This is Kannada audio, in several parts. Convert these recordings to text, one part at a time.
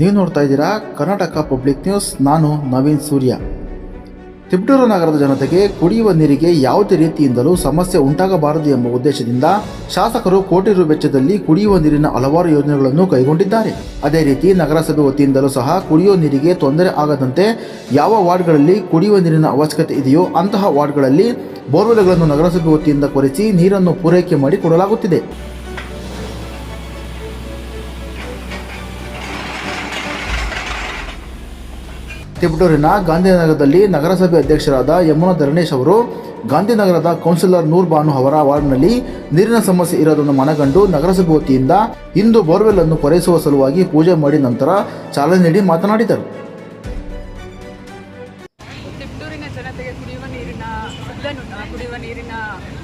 ನೀವು ನೋಡ್ತಾ ಇದ್ದೀರಾ ಕರ್ನಾಟಕ ಪಬ್ಲಿಕ್ ನ್ಯೂಸ್. ನಾನು ನವೀನ್ ಸೂರ್ಯ. ತಿಪಟೂರು ನಗರದ ಜನತೆಗೆ ಕುಡಿಯುವ ನೀರಿಗೆ ಯಾವುದೇ ರೀತಿಯಿಂದಲೂ ಸಮಸ್ಯೆ ಉಂಟಾಗಬಾರದು ಎಂಬ ಉದ್ದೇಶದಿಂದ ಶಾಸಕರು ಕೋಟಿ ರು ವೆಚ್ಚದಲ್ಲಿ ಕುಡಿಯುವ ನೀರಿನ ಹಲವಾರು ಯೋಜನೆಗಳನ್ನು ಕೈಗೊಂಡಿದ್ದಾರೆ. ಅದೇ ರೀತಿ ನಗರಸಭೆ ವತಿಯಿಂದಲೂ ಸಹ ಕುಡಿಯುವ ನೀರಿಗೆ ತೊಂದರೆ ಆಗದಂತೆ ಯಾವ ವಾರ್ಡ್ಗಳಲ್ಲಿ ಕುಡಿಯುವ ನೀರಿನ ಅವಶ್ಯಕತೆ ಇದೆಯೋ ಅಂತಹ ವಾರ್ಡ್ಗಳಲ್ಲಿ ಬೋರ್ವೆಲ್ಗಳನ್ನು ನಗರಸಭೆ ವತಿಯಿಂದ ಕೊರೆಸಿ ನೀರನ್ನು ಪೂರೈಕೆ ಮಾಡಿ ಕೊಡಲಾಗುತ್ತಿದೆ. ತಿಪಟೂರಿನ ಗಾಂಧಿನಗರದಲ್ಲಿ ನಗರಸಭೆ ಅಧ್ಯಕ್ಷರಾದ ಯಮುನಾ ಧರಣೇಶ್ ಅವರು, ಗಾಂಧಿನಗರದ ಕೌನ್ಸಿಲರ್ ನೂರ್ ಬಾನು ಅವರ ವಾರ್ಡ್ನಲ್ಲಿ ನೀರಿನ ಸಮಸ್ಯೆ ಇರೋದನ್ನು ಮನಗಂಡು ನಗರಸಭೆ ವತಿಯಿಂದ ಇಂದು ಬೋರ್ವೆಲ್ ಅನ್ನು ಕೊರೆಸುವ ಸಲುವಾಗಿ ಪೂಜೆ ಮಾಡಿ ನಂತರ ಚಾಲನೆ ನೀಡಿ ಮಾತನಾಡಿದರು. ಜನತೆಗೆ ಕುಡಿಯುವ ಕುಡಿಯುವ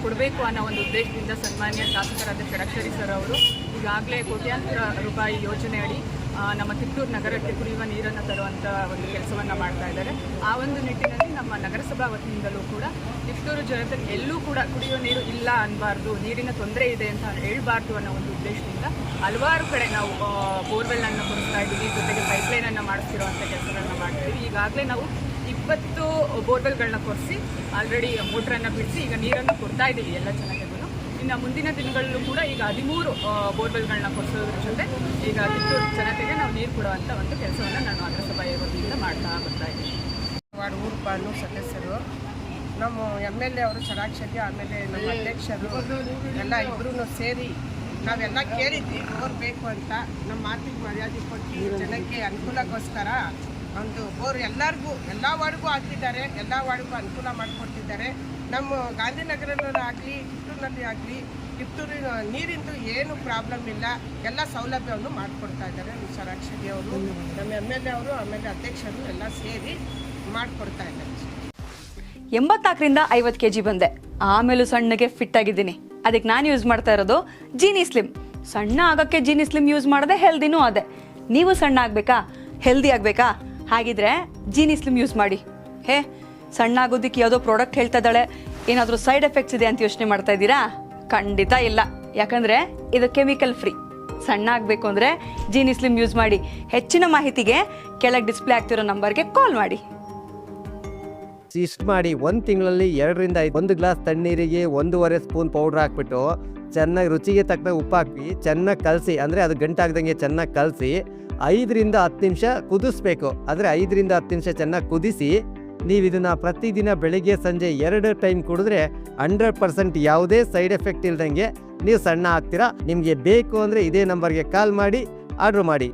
ಕೊಡಬೇಕು ಅನ್ನೋ ಒಂದು ಉದ್ದೇಶದಿಂದ ಸನ್ಮಾನ್ಯ ಶಾಸಕರಾದ ಷಡಕ್ಷರಿ ಸರ್ ಅವರು ಈಗಾಗಲೇ ಕೋಟ್ಯಾಂತರ ರೂಪಾಯಿ ಯೋಜನೆ ಅಡಿ ನಮ್ಮ ತಿಪ್ಪೂರು ನಗರಕ್ಕೆ ಕುಡಿಯುವ ನೀರನ್ನು ತರುವಂಥ ಒಂದು ಕೆಲಸವನ್ನು ಮಾಡ್ತಾ ಇದ್ದಾರೆ. ಆ ಒಂದು ನಿಟ್ಟಿನಲ್ಲಿ ನಮ್ಮ ನಗರಸಭಾ ವತಿಯಿಂದಲೂ ಕೂಡ ತಿಪ್ಪೂರು ಜನತೆಗೆ ಎಲ್ಲೂ ಕೂಡ ಕುಡಿಯುವ ನೀರು ಇಲ್ಲ ಅನ್ನಬಾರ್ದು ನೀರಿನ ತೊಂದರೆ ಇದೆ ಅಂತ ಹೇಳಬಾರ್ದು ಅನ್ನೋ ಒಂದು ಉದ್ದೇಶದಿಂದ ಹಲವಾರು ಕಡೆ ನಾವು ಬೋರ್ವೆಲ್ಲನ್ನು ಕೊಡಿಸ್ತಾ ಇದ್ದೀವಿ, ಜೊತೆಗೆ ಪೈಪ್ಲೈನನ್ನು ಮಾಡಿಸ್ತಿರುವಂಥ ಕೆಲಸಗಳನ್ನ ಮಾಡ್ತೀವಿ ಈಗಾಗಲೇ ನಾವು ಇಪ್ಪತ್ತು ಬೋರ್ವೆಲ್ಗಳನ್ನ ಕೊರೆಸಿ ಆಲ್ರೆಡಿ ಮೋಟ್ರನ್ನು ಬಿಡಿಸಿ ಈಗ ನೀರನ್ನು ಕೊಡ್ತಾ ಇದ್ದೀವಿ ಎಲ್ಲ ಜನತೆಗೂ. ಇನ್ನು ಮುಂದಿನ ದಿನಗಳಲ್ಲೂ ಕೂಡ ಈಗ ಹದಿಮೂರು ಬೋರ್ವೆಲ್ಗಳನ್ನ ಕೊಡಿಸೋದ್ರ ಜೊತೆ ಈಗ ಕಿತ್ತೂರು ಜನತೆಗೆ ನಾವು ನೀರು ಕೊಡುವಂಥ ಒಂದು ಕೆಲಸವನ್ನು ನಾನು ನಗರಸಭೆಯ ವತಿಯಿಂದ ಮಾಡ್ತಾ ಬರ್ತಾ ಇದ್ದೀನಿ. ವಾರ್ಡ್ ಊರು ಬಾನು ಸದಸ್ಯರು. ನಮ್ಮ ಎಂ ಎಲ್ ಎ ಅವರು ಚಡಾಕ್ಷರಿ ಆಮೇಲೆ ನಮ್ಮ ಅಧ್ಯಕ್ಷರು ಎಲ್ಲ ಇಬ್ಬರೂ ಸೇರಿ ನಾವೆಲ್ಲ ಕೇಳಿದ್ವಿ ಬೋರ್ ಬೇಕು ಅಂತ. ನಮ್ಮ ಮಾತಿಗೆ ಮರ್ಯಾದೆ ಕೊಟ್ಟು ಜನಕ್ಕೆ ಅನುಕೂಲಕ್ಕೋಸ್ಕರ ಒಂದು ಬೋರ್ ಎಲ್ಲರಿಗೂ, ಎಲ್ಲ ವಾರ್ಡ್ಗೂ ಹಾಕಿದ್ದಾರೆ, ಎಲ್ಲ ವಾರ್ಡ್ಗೂ ಅನುಕೂಲ ಮಾಡಿಕೊಡ್ತಿದ್ದಾರೆ. ನಮ್ಮ ಗಾಂಧಿನಗರದಲ್ಲಿ ಆಗಲಿ ಕಿತ್ತೂರಿನಲ್ಲಿ ಆಗಲಿ, ಕಿತ್ತೂರಿನ ನೀರಿಂದು ಏನು ಪ್ರಾಬ್ಲಮ್ ಇಲ್ಲ. ಎಲ್ಲ ಸೌಲಭ್ಯವನ್ನು ಮಾಡಿಕೊಡ್ತಾ ಇದ್ದಾರೆ ಸರಾಕ್ಷರಿ ಅವರು. ನಮ್ಮ ಎಂ ಎಲ್ ಎ ಅವರು, ಆಮೇಲೆ ಅಧ್ಯಕ್ಷರು ಎಲ್ಲ ಸೇರಿ ಮಾಡಿಕೊಡ್ತಾ ಇದ್ದಾರೆ. ಎಂಬತ್ತಾಕರಿಂದ ಐವತ್ತು ಕೆ ಜಿ ಬಂದೆ. ಆಮೇಲೂ ಸಣ್ಣಗೆ ಫಿಟ್ ಆಗಿದ್ದೀನಿ. ಅದಕ್ಕೆ ನಾನು ಯೂಸ್ ಮಾಡ್ತಾ ಇರೋದು ಜೀನಿ ಸ್ಲಿಮ್ ಸಣ್ಣ ಆಗೋಕ್ಕೆ ಜೀನಿ ಸ್ಲಿಮ್ ಯೂಸ್ ಮಾಡಿದೆ ಹೆಲ್ದಿನೂ ಅದೇ. ನೀವು ಸಣ್ಣ ಆಗಬೇಕಾ? ಹೆಲ್ದಿ ಆಗಬೇಕಾ? ಹಾಗಿದ್ರೆ ಜೀನಿ ಸ್ಲಿಮ್ ಯೂಸ್ ಮಾಡಿ. ಹೇ ಸಣ್ಣ ಆಗೋದಿಕ್ಕೆ ಯಾವುದೋ ಪ್ರಾಡಕ್ಟ್ ಹೇಳ್ತಾ ಇದ್ದಾಳೆ, ಏನಾದರೂ ಸೈಡ್ ಎಫೆಕ್ಟ್ಸ್ ಇದೆ ಅಂತ ಯೋಚನೆ ಮಾಡ್ತಾ ಇದ್ದೀರಾ? ಖಂಡಿತ ಇಲ್ಲ. ಯಾಕಂದರೆ ಇದು ಕೆಮಿಕಲ್ ಫ್ರೀ ಸಣ್ಣ ಆಗಬೇಕು ಅಂದರೆ ಜೀನಿ ಸ್ಲಿಮ್ ಯೂಸ್ ಮಾಡಿ. ಹೆಚ್ಚಿನ ಮಾಹಿತಿಗೆ ಕೆಳಗೆ ಡಿಸ್ಪ್ಲೇ ಆಗ್ತಿರೋ ನಂಬರ್ಗೆ ಕಾಲ್ ಮಾಡಿ. ಇಷ್ಟು ಮಾಡಿ ಒಂದು ತಿಂಗಳಲ್ಲಿ ಎರಡರಿಂದ ಒಂದು ಗ್ಲಾಸ್ ತಣ್ಣೀರಿಗೆ ಒಂದೂವರೆ ಸ್ಪೂನ್ ಪೌಡ್ರ್ ಹಾಕ್ಬಿಟ್ಟು ಚೆನ್ನಾಗಿ ರುಚಿಗೆ ತಕ್ಕ ಉಪ್ಪು ಹಾಕಿ ಚೆನ್ನಾಗಿ ಕಲಸಿ, ಅಂದರೆ ಅದು ಗಂಟಾಗ್ದಂಗೆ ಚೆನ್ನಾಗಿ ಕಲಸಿ ಐದರಿಂದ ಹತ್ತು ನಿಮಿಷ ಕುದಿಸ್ಬೇಕು. ಆದರೆ ಐದರಿಂದ ಹತ್ತು ನಿಮಿಷ ಚೆನ್ನಾಗಿ ಕುದಿಸಿ, ನೀವು ಇದನ್ನು ಪ್ರತಿದಿನ ಬೆಳಿಗ್ಗೆ ಸಂಜೆ ಎರಡು ಟೈಮ್ ಕುಡಿದ್ರೆ ಹಂಡ್ರೆಡ್ ಪರ್ಸೆಂಟ್ ಯಾವುದೇ ಸೈಡ್ ಎಫೆಕ್ಟ್ ಇಲ್ದಂಗೆ ನೀವು ಸಣ್ಣ ಆಗ್ತೀರಾ? ನಿಮಗೆ ಬೇಕು ಅಂದರೆ ಇದೇ ನಂಬರ್ಗೆ ಕಾಲ್ ಮಾಡಿ, ಆರ್ಡ್ರ್ ಮಾಡಿ.